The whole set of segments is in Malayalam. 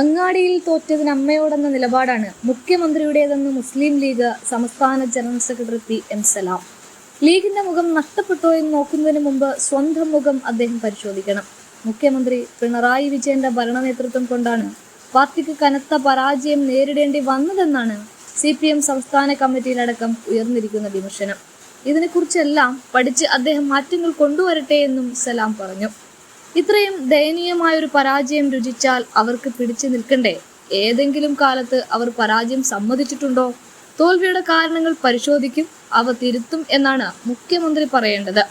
അങ്ങാടിയിൽ തോറ്റതിന് അമ്മയോടെന്ന നിലപാടാണ് മുഖ്യമന്ത്രിയുടേതെന്ന് മുസ്ലിം ലീഗ് സംസ്ഥാന general secretary P M Salam. ലീഗിന്റെ മുഖം നഷ്ടപ്പെട്ടോ എന്ന് നോക്കുന്നതിന് മുമ്പ് സ്വന്തം മുഖം അദ്ദേഹം പരിശോധിക്കണം. മുഖ്യമന്ത്രി പിണറായി വിജയന്റെ ഭരണ നേതൃത്വം കൊണ്ടാണ് പാർട്ടിക്ക് കനത്ത പരാജയം നേരിടേണ്ടി വന്നതെന്നാണ് സി പി എം സംസ്ഥാന കമ്മിറ്റിയിലടക്കം ഉയർന്നിരിക്കുന്ന വിമർശനം. ഇതിനെക്കുറിച്ചെല്ലാം പഠിച്ച് അദ്ദേഹം മാറ്റങ്ങൾ കൊണ്ടുവരട്ടെ എന്നും സലാം പറഞ്ഞു. ഇത്രയും ദയനീയമായ ഒരു പരാജയം രുചിച്ചാൽ അവർക്ക് പിടിച്ചു നിൽക്കണ്ടേ? ഏതെങ്കിലും കാലത്ത് അവർ പരാജയം സമ്മതിച്ചിട്ടുണ്ടോ? തോൽവിയുടെ കാരണങ്ങൾ പരിശോധിക്കും അവ തിരുത്തും എന്നാണ് മുഖ്യമന്ത്രി പറയേണ്ടത്.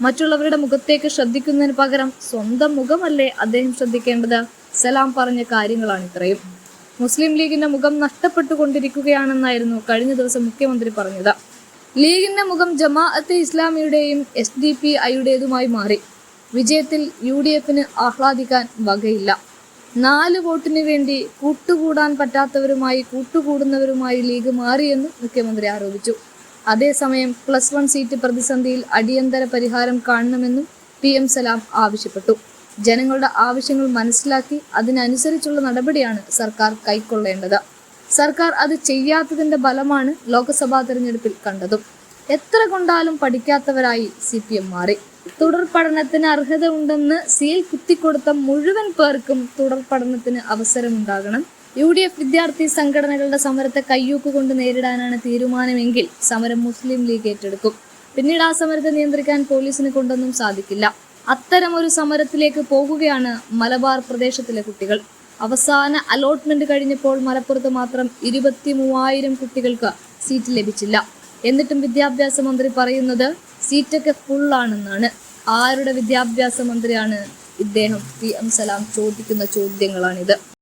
മറ്റുള്ളവരുടെ മുഖത്തേക്ക് ശ്രദ്ധിക്കുന്നതിന് പകരം സ്വന്തം മുഖമല്ലേ അദ്ദേഹം ശ്രദ്ധിക്കേണ്ടത്? സലാം പറഞ്ഞ കാര്യങ്ങളാണ് ഇത്രയും. മുസ്ലിം ലീഗിന്റെ മുഖം നഷ്ടപ്പെട്ടുകൊണ്ടിരിക്കുകയാണെന്നായിരുന്നു കഴിഞ്ഞ ദിവസം മുഖ്യമന്ത്രി പറഞ്ഞത്. ലീഗിന്റെ മുഖം ജമാഅത്തെ ഇസ്ലാമിയുടെയും എസ് ഡി പി ഐയുടേതുമായി മാറി. വിജയത്തിൽ യു ഡി എഫിന് ആഹ്ലാദിക്കാൻ വകയില്ല. നാല് വോട്ടിന് വേണ്ടി കൂട്ടുകൂടാൻ പറ്റാത്തവരുമായി കൂട്ടുകൂടുന്നവരുമായി ലീഗ് മാറിയെന്ന് മുഖ്യമന്ത്രി ആരോപിച്ചു. അതേസമയം പ്ലസ് വൺ സീറ്റ് പ്രതിസന്ധിയിൽ അടിയന്തര പരിഹാരം കാണണമെന്നും പി എം സലാം ആവശ്യപ്പെട്ടു. ജനങ്ങളുടെ ആവശ്യങ്ങൾ മനസ്സിലാക്കി അതിനനുസരിച്ചുള്ള നടപടിയാണ് സർക്കാർ കൈക്കൊള്ളേണ്ടത്. സർക്കാർ അത് ചെയ്യാത്തതിന്റെ ഫലമാണ് ലോക്സഭാ തെരഞ്ഞെടുപ്പിൽ കണ്ടതും. എത്ര കൊണ്ടാലും പഠിക്കാത്തവരായി സി മാറി. തുടർ പഠനത്തിന് അർഹത ഉണ്ടെന്ന് സീൽ കുത്തിക്കൊടുത്ത മുഴുവൻ പേർക്കും തുടർ പഠനത്തിന് അവസരമുണ്ടാകണം. യു ഡി എഫ് വിദ്യാർത്ഥി സംഘടനകളുടെ സമരത്തെ കയ്യൂക്ക് കൊണ്ട് നേരിടാനാണ് തീരുമാനമെങ്കിൽ സമരം മുസ്ലിം ലീഗ് ഏറ്റെടുക്കും. പിന്നീട് ആ സമരത്തെ നിയന്ത്രിക്കാൻ പോലീസിന് കൊണ്ടൊന്നും സാധിക്കില്ല. അത്തരമൊരു സമരത്തിലേക്ക് പോകുകയാണ് മലബാർ പ്രദേശത്തിലെ കുട്ടികൾ. അവസാന അലോട്ട്മെന്റ് കഴിഞ്ഞപ്പോൾ മലപ്പുറത്ത് മാത്രം ഇരുപത്തി മൂവായിരം കുട്ടികൾക്ക് സീറ്റ് ലഭിച്ചില്ല. എന്നിട്ടും വിദ്യാഭ്യാസ മന്ത്രി പറയുന്നത് സീറ്റൊക്കെ ഫുള്ളാണെന്നാണ് ആരുടെ വിദ്യാഭ്യാസ മന്ത്രിയാണ് ഇദ്ദേഹം പി എം സലാം ചോദിക്കുന്ന ചോദ്യങ്ങളാണിത്?